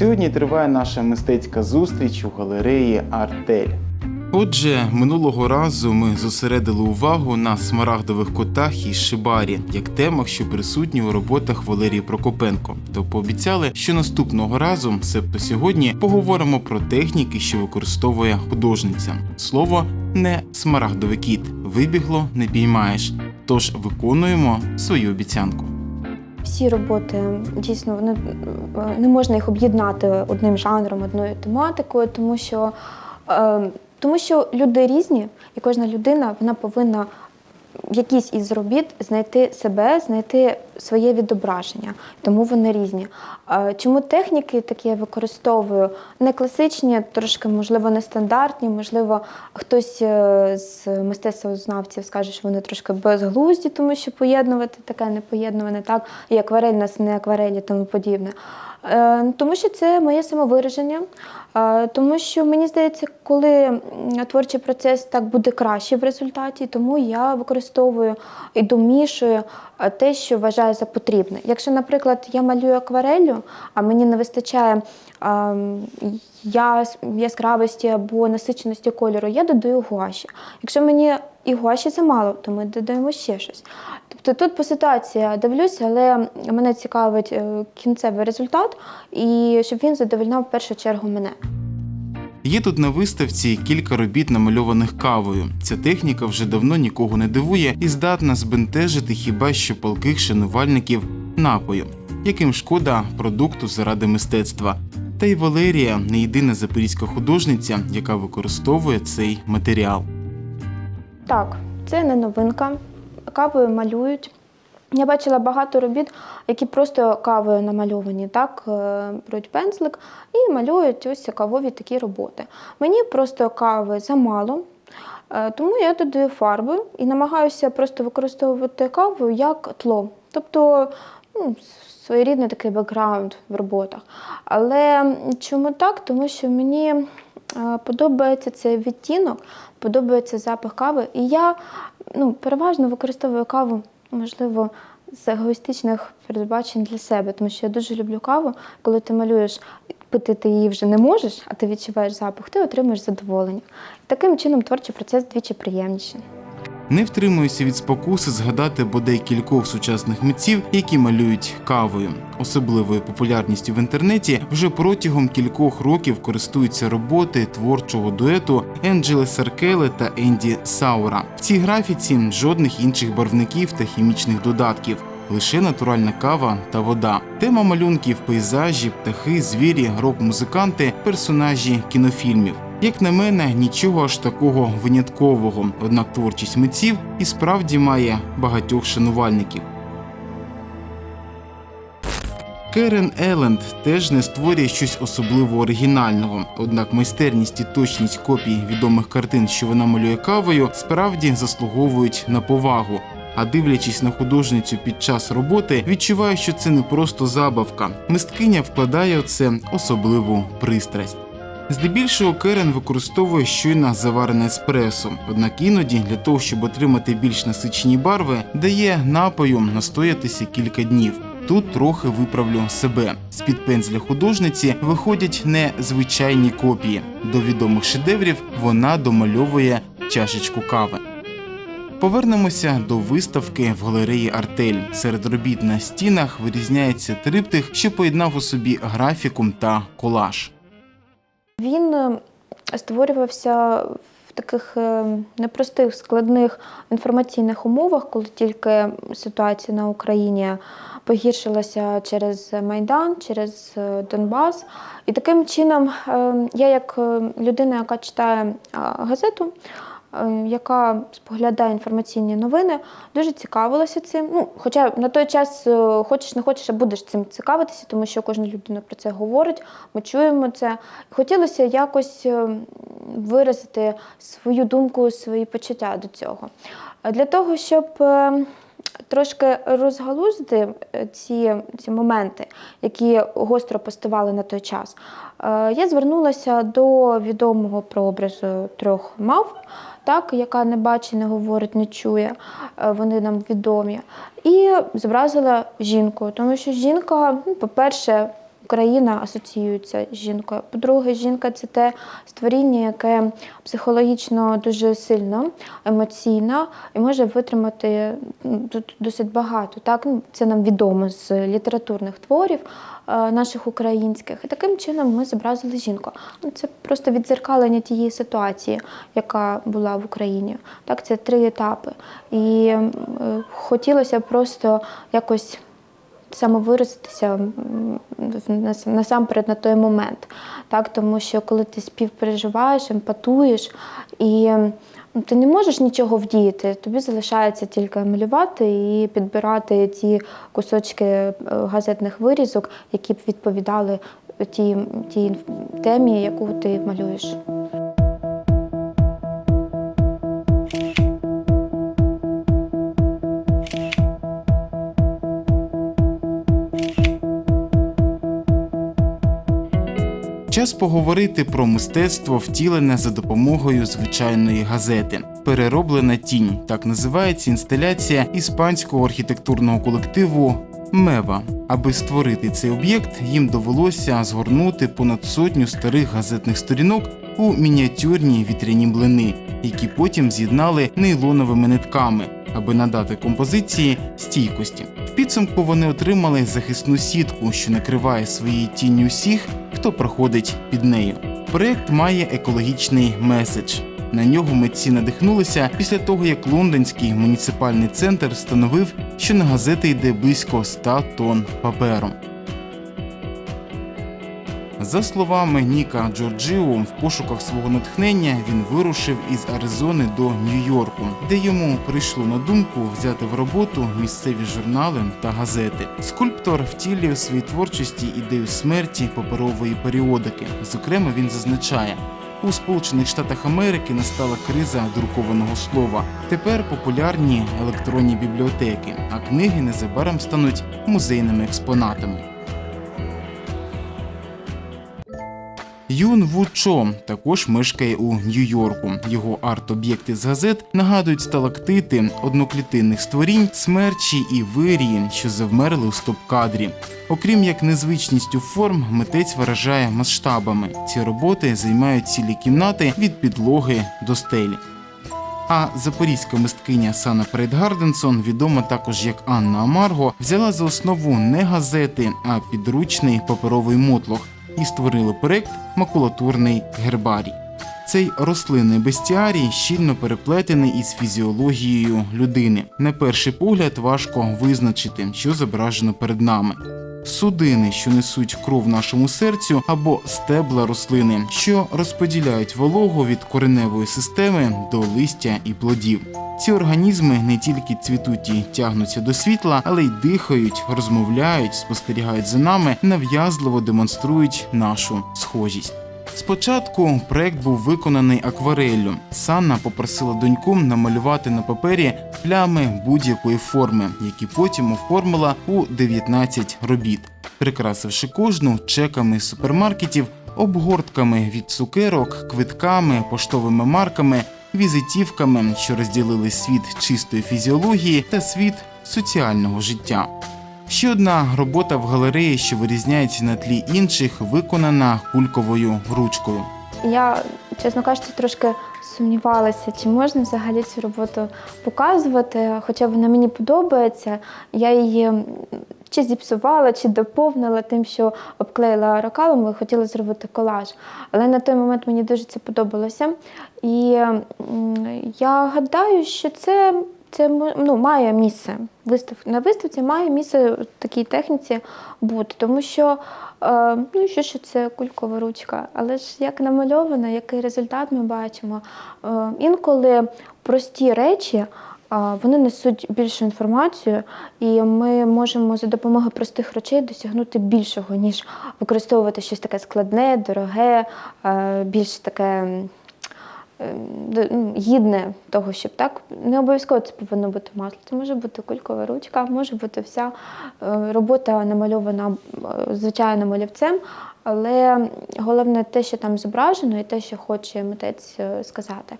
Сьогодні триває наша мистецька зустріч у галереї Артель. Отже, минулого разу ми зосередили увагу на смарагдових котах і шибарі, як темах, що присутні у роботах Валерії Прокопенко. То пообіцяли, що наступного разу, себто сьогодні, поговоримо про техніки, що використовує художниця. Слово не смарагдовий кіт. Вибігло, не піймаєш. Тож виконуємо свою обіцянку. Всі роботи дійсно вони не можна їх об'єднати одним жанром, одною тематикою, тому що, е, тому що люди різні, і кожна людина вона повинна в якійсь із робіт знайти себе, знайти своє відображення, тому вони різні. Чому техніки такі я використовую? Не класичні, трошки, можливо, нестандартні, можливо, хтось е, з мистецтвознавців скаже, що вони трошки безглузді, тому що поєднувати таке непоєднуване, так, і акварель нас не акварелі, тому подібне. Е, Тому що це моє самовираження, Е, тому що мені здається, коли творчий процес так буде краще в результаті, тому я використовую і домішую те, що вважаю за потрібне. Якщо, наприклад, я малюю акварелью, а мені не вистачає ем, яскравості або насиченості кольору, я додаю гуаші. Якщо мені і гуаші замало, то ми додаємо ще щось. Тобто тут по ситуації дивлюся, але мене цікавить е, кінцевий результат, і щоб він задовольняв в першу чергу мене. Є тут на виставці кілька робіт, намальованих кавою. Ця техніка вже давно нікого не дивує і здатна збентежити хіба що палких шанувальників напою, яким шкода продукту заради мистецтва. Та й Валерія не єдина запорізька художниця, яка використовує цей матеріал. Так, це не новинка. Кавою малюють. Я бачила багато робіт, які просто кавою намальовані. Так, е, беруть пензлик і малюють ось кавові такі роботи. Мені просто кави замало, е, тому я додаю фарби і намагаюся просто використовувати каву як тло. Тобто ну, своєрідний такий бекграунд в роботах. Але чому так? Тому що мені е, подобається цей відтінок, подобається запах кави. І я ну, переважно використовую каву, можливо, з егоїстичних передбачень для себе, тому що я дуже люблю каву. Коли ти малюєш, пити ти її вже не можеш, а ти відчуваєш запах, ти отримуєш задоволення. Таким чином творчий процес двічі приємніший. Не втримуюся від спокуси згадати бодай кількох сучасних митців, які малюють кавою. Особливою популярністю в інтернеті вже протягом кількох років користуються роботи творчого дуету Енджели Саркеле та Енді Саура. В цій графіці жодних інших барвників та хімічних додатків. Лише натуральна кава та вода. Тема малюнків, пейзажі, птахи, звірі, рок-музиканти, персонажі кінофільмів. Як на мене, нічого аж такого виняткового. Однак творчість митців і справді має багатьох шанувальників. Керен Еленд теж не створює щось особливо оригінального. Однак майстерність і точність копій відомих картин, що вона малює кавою, справді заслуговують на повагу. А дивлячись на художницю під час роботи, відчуваю, що це не просто забавка. Мисткиня вкладає у це особливу пристрасть. Здебільшого Керен використовує щойно заварене еспресо, однак іноді для того, щоб отримати більш насичені барви, дає напою настоятися кілька днів. Тут трохи виправлю себе. З-під пензля художниці виходять не звичайні копії. До відомих шедеврів вона домальовує чашечку кави. Повернемося до виставки в галереї Артель. Серед робіт на стінах вирізняється триптих, що поєднав у собі графіку та колаж. Він е, створювався в таких е, непростих, складних інформаційних умовах, коли тільки ситуація на Україні погіршилася через Майдан, через е, Донбас. І таким чином я, як людина, яка читає газету, яка споглядає інформаційні новини, дуже цікавилася цим. Ну, хоча на той час е, хочеш не хочеш, а будеш цим цікавитися, тому що кожна людина про це говорить, ми чуємо це. Хотілося якось е, виразити свою думку, свої почуття до цього. Для того, щоб е, трошки розгалузити е, ці, ці моменти, які гостро поставали на той час, е, я звернулася до відомого прообразу трьох мав, так, яка не бачить, не говорить, не чує, е, вони нам відомі. І зобразила жінку, тому що жінка, ну, по-перше, Україна асоціюється з жінкою. По-друге, жінка це те створіння, яке психологічно дуже сильно, емоційно і може витримати ну, тут досить багато. Так, Ну, це нам відомо з літературних творів е, наших українських. І таким чином ми зобразили жінку. Ну, Це просто віддзеркалення тієї ситуації, яка була в Україні. Так, це три етапи. І е, хотілося просто якось самовиразитися насамперед на той момент. Так, тому що коли ти співпереживаєш, емпатуєш і ти не можеш нічого вдіяти, тобі залишається тільки малювати і підбирати ті кусочки е, газетних вирізок, які б відповідали тій, тій темі, яку ти малюєш. Час поговорити про мистецтво, втілене за допомогою звичайної газети. Перероблена тінь так називається інсталяція іспанського архітектурного колективу Мева. Аби створити цей об'єкт, їм довелося згорнути понад сотню старих газетних сторінок у мініатюрні вітряні млини, які потім з'єднали нейлоновими нитками, аби надати композиції стійкості. В підсумку вони отримали захисну сітку, що накриває своєю тінню всіх, хто проходить під нею. Проект має екологічний меседж. На нього митці надихнулися після того, як лондонський муніципальний центр встановив, що на газети йде близько 100 тонн паперу. За словами Ніка Джорджіо, в пошуках свого натхнення він вирушив із Аризони до Нью-Йорку, де йому прийшло на думку взяти в роботу місцеві журнали та газети. Скульптор втілює в своїй творчості ідею смерті паперової періодики. Зокрема, він зазначає. У Сполучених Штатах Америки настала криза друкованого слова. Тепер популярні електронні бібліотеки, а книги незабаром стануть музейними експонатами. Юн Ву Чо також мешкає у Нью-Йорку. Його арт-об'єкти з газет нагадують сталактити одноклітинних створінь, смерчі і вирії, що завмерли у стоп-кадрі. Окрім як незвичністю форм, митець виражає масштабами. Ці роботи займають цілі кімнати від підлоги до стелі. А запорізька мисткиня Сана Прейдгарденсон, відома також як Анна Амарго, взяла за основу не газети, а підручний паперовий мотлох і створили проект Макулатурний гербарій. Цей рослинний бестіарій щільно переплетений із фізіологією людини. На перший погляд важко визначити, що зображено перед нами. Судини, що несуть кров нашому серцю, або стебла рослини, що розподіляють вологу від кореневої системи до листя і плодів. Ці організми не тільки цвітуть і тягнуться до світла, але й дихають, розмовляють, спостерігають за нами, нав'язливо демонструють нашу схожість. Спочатку проект був виконаний аквареллю. Санна попросила доньку намалювати на папері плями будь-якої форми, які потім оформила у 19 робіт, прикрасивши кожну чеками супермаркетів, обгортками від цукерок, квитками, поштовими марками, візитівками, що розділили світ чистої фізіології та світ соціального життя. Ще одна робота в галереї, що вирізняється на тлі інших, виконана кульковою ручкою. Я, чесно кажучи, трошки сумнівалася, чи можна взагалі цю роботу показувати, хоча вона мені подобається. Я її чи зіпсувала, чи доповнила тим, що обклеїла рокалом і хотіла зробити колаж. Але на той момент мені дуже це подобалося. І я гадаю, що це. Це ну, має місце. Вистав, на виставці має місце в такій техніці бути, тому що е, ну, що, що це кулькова ручка, але ж як намальовано, який результат ми бачимо. Е, інколи прості речі е, вони несуть більшу інформацію, і ми можемо за допомогою простих речей досягнути більшого, ніж використовувати щось таке складне, дороге, е, більш таке. М, е, д- ну, гідне того, щоб так не обов'язково це повинно бути масло. Це може бути кулькова ручка, може бути вся е, робота намальована е, звичайним олівцем, але головне те, що там зображено, і те, що хоче митець е, сказати.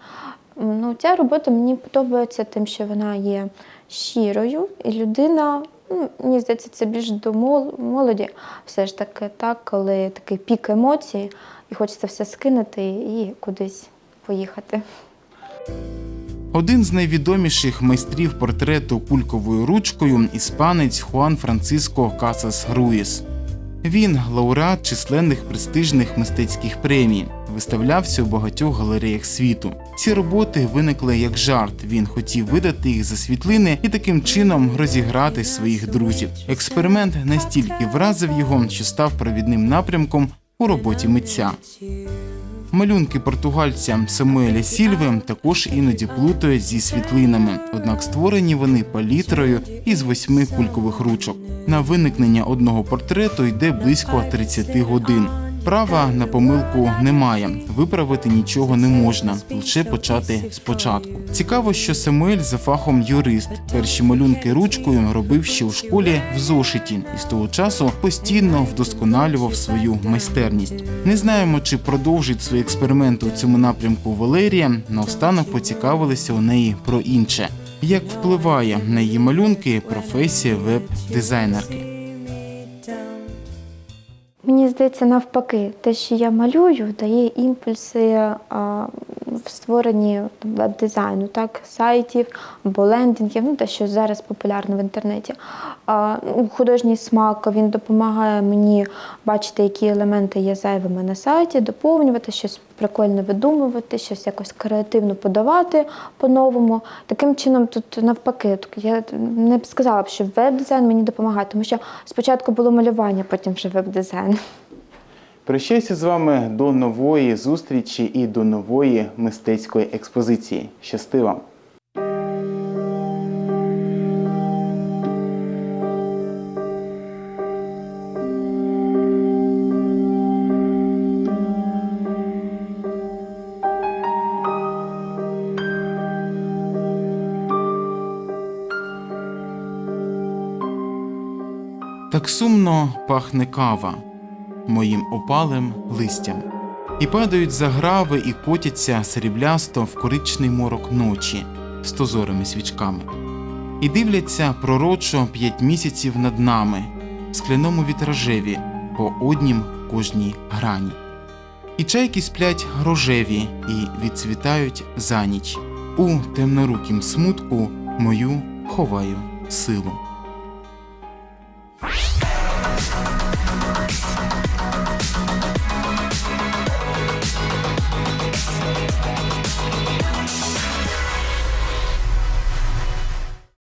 Ну, ця робота мені подобається тим, що вона є щирою, і людина Ну, мені здається, це більш до молоді. Все ж таки, так, коли такий пік емоцій, і хочеться все скинути і кудись поїхати. Один з найвідоміших майстрів портрету кульковою ручкою іспанець Хуан Франциско Касас Руїс. Він лауреат численних престижних мистецьких премій, виставлявся у багатьох галереях світу. Ці роботи виникли як жарт. Він хотів видати їх за світлини і таким чином розіграти своїх друзів. Експеримент настільки вразив його, що став провідним напрямком у роботі митця. Малюнки португальця Самуеля Сільви також іноді плутають зі світлинами, однак створені вони палітрою із восьми кулькових ручок. На виникнення одного портрету йде близько 30 годин. Права на помилку немає, виправити нічого не можна, лише почати спочатку. Цікаво, що Самуель за фахом юрист. Перші малюнки ручкою робив ще у школі в зошиті і з того часу постійно вдосконалював свою майстерність. Не знаємо, чи продовжить свої експерименти у цьому напрямку Валерія. Наостанок поцікавилися у неї про інше. Як впливає на її малюнки професія веб-дизайнерки? Мені здається, навпаки, те, що я малюю, дає імпульси в створенні веб-дизайну, так, сайтів або лендингів, ну те, що зараз популярно в інтернеті. А, ну, художній смак він допомагає мені бачити, які елементи є зайвими на сайті, доповнювати щось прикольно видумувати, щось якось креативно подавати по-новому. Таким чином, тут навпаки, я не б сказала що веб-дизайн мені допомагає, тому що спочатку було малювання, потім вже веб-дизайн. Прощаюся з вами до нової зустрічі і до нової мистецької експозиції. Щасти вам! Так сумно пахне кава моїм опалим листям. І падають заграви і котяться сріблясто в коричний морок ночі з тозорими свічками. І дивляться пророчо п'ять місяців над нами в скляному вітражеві по однім кожній грані. І чайки сплять рожеві і відцвітають за ніч. У темнорукім смутку мою ховаю силу.